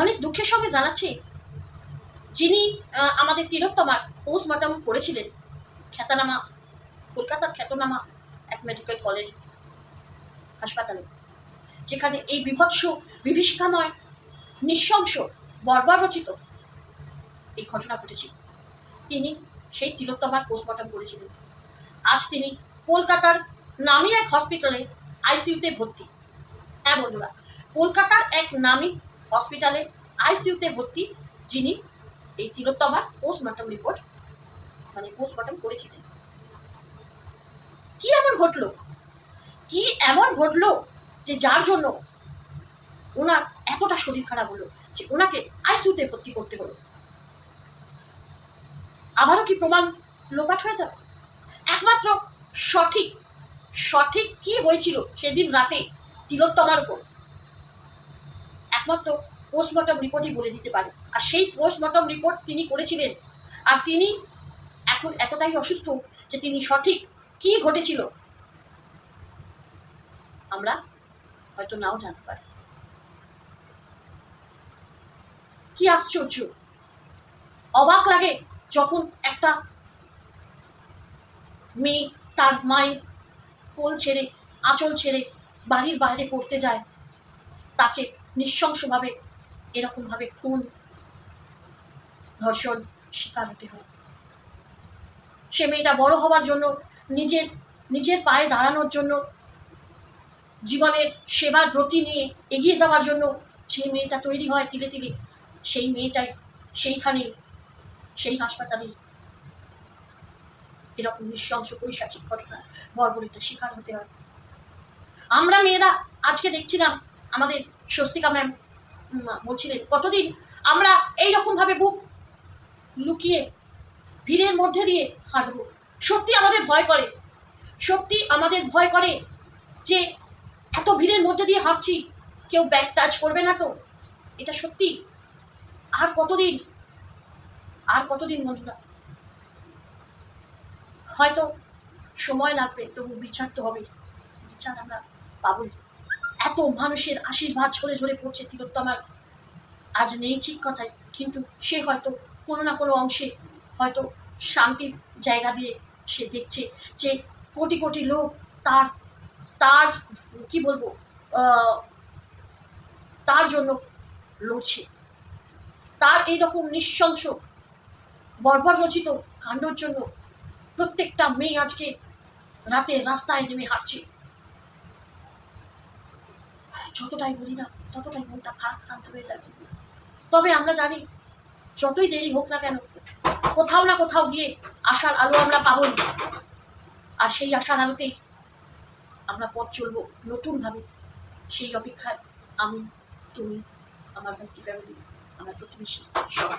অনেক দুঃখের সঙ্গে জানাচ্ছি। যিনি আমাদের তিলোত্তমার পোস্টমর্টম করেছিলেন, খ্যাতনামা, কলকাতার খ্যাতনামা এক মেডিকেল কলেজ হাসপাতালে, যেখানে এই বিভৎস, বিভীষিকাময়, নৃশংস বর্বর রচিত এই ঘটনা ঘটেছিল তিনি সেই তিলোত্তমার পোস্টমর্টম করেছিলেন। আজ তিনি কলকাতার নামী এক হসপিটালে আইসিইউতে ভর্তি। হ্যাঁ বন্ধুরা, কলকাতার এক নামী হসপিটালে আইসিইউতে ভর্তি, যিনি এই তিলোত্তমার পোস্টমর্টম রিপোর্ট মানে পোস্টমর্টম করেছিলেন। কি এমন ঘটলো? কি এমন ঘটলো যে যার জন্য ওনার এতটা শরীর খারাপ হলো, যে ওনাকে আইসিইউতে ভর্তি করতে হলো? আবারও কি প্রমাণ লোপাট হয়ে যাবে? একমাত্র সঠিক সঠিক কি হয়েছিল সেদিন রাতে তিলোত্তমার উপর? একমাত্র পোস্টমর্টম রিপোর্টই বলে দিতে পারে। আর সেই পোস্টমর্টম রিপোর্ট তিনি করেছিলেন। আর তিনি এখন এতটাই অসুস্থ যে তিনি সঠিক কি ঘটেছিল, আমরা হয়তো নাও জানতে পারি। কি আশ্চর্য! অবাক লাগে যখন একটা মেয়ে তার মায়ের কোল ছেড়ে, আঁচল ছেড়ে বাড়ির বাইরে পড়তে যায়। তাকে নৃশংসভাবে, এরকমভাবে খুন, ধর্ষণ শিকার হতে হয়। সে মেয়েটা বড় হওয়ার জন্য, নিজের নিজের পায়ে দাঁড়ানোর জন্য জীবনের সেবার ব্রতি নিয়ে এগিয়ে যাওয়ার জন্য যে মেয়েটা তৈরি হয় তিলে তিলে, সেই মেয়েটাই সেইখানে, সেই হাসপাতালে এরকম নৃশংস পৈশাচিক ঘটনা বর্বরিত শিকার হতে হয়। আমরা মেয়েরা আজকে দেখছিলাম আমাদের স্বস্তিকা ম্যাম বলছিলেন, কতদিন আমরা এই রকম ভাবে বুক লুকিয়ে, ভিড়ের মধ্যে দিয়ে হাঁটবো? সত্যি আমাদের ভয় করে? সত্যি আমাদের ভয় করে যে এত ভিড়ের মধ্যে দিয়ে হাঁটছি, কেউ ব্যাগ টাচ করবে না তো? এটা সত্যি? আর কতদিন? আর কতদিন বন্ধুরা? হয়তো সময় লাগবে, তবু বিচার তো হবে বিচার আমরা পাবই। মানুষের আশীর্বাদ ঝরে ঝরে পড়ছে তিলোত্তমার। আজ নেই ঠিক কথাই কিন্তু সে হয়তো কোনো না কোনো অংশে হয়তো শান্তির জায়গা দিয়ে সে দেখছে যে কোটি কোটি লোক তার তার, কি বলব তার জন্য লড়ছে। তার এইরকম নিঃশংস, বর্বর রচিত কাণ্ডর জন্য প্রত্যেকটা মেয়ে আজকে রাতে রাস্তায় নেমে হাঁটছে। যতটাই বলি না, ততটাই মনটা ভারাক্রান্ত হয়ে যাবে তবে আমরা জানি, যতই দেরি হোক না কেন, কোথাও না কোথাও গিয়ে আশার আলো আমরা পাবই। আর সেই আশার আলোতেই আমরা পথ চলবো নতুনভাবে। সেই অপেক্ষায় আমি, তুমি, আমার ভাইটি ফ্যামিলি আমার প্রতিবেশী সবাই।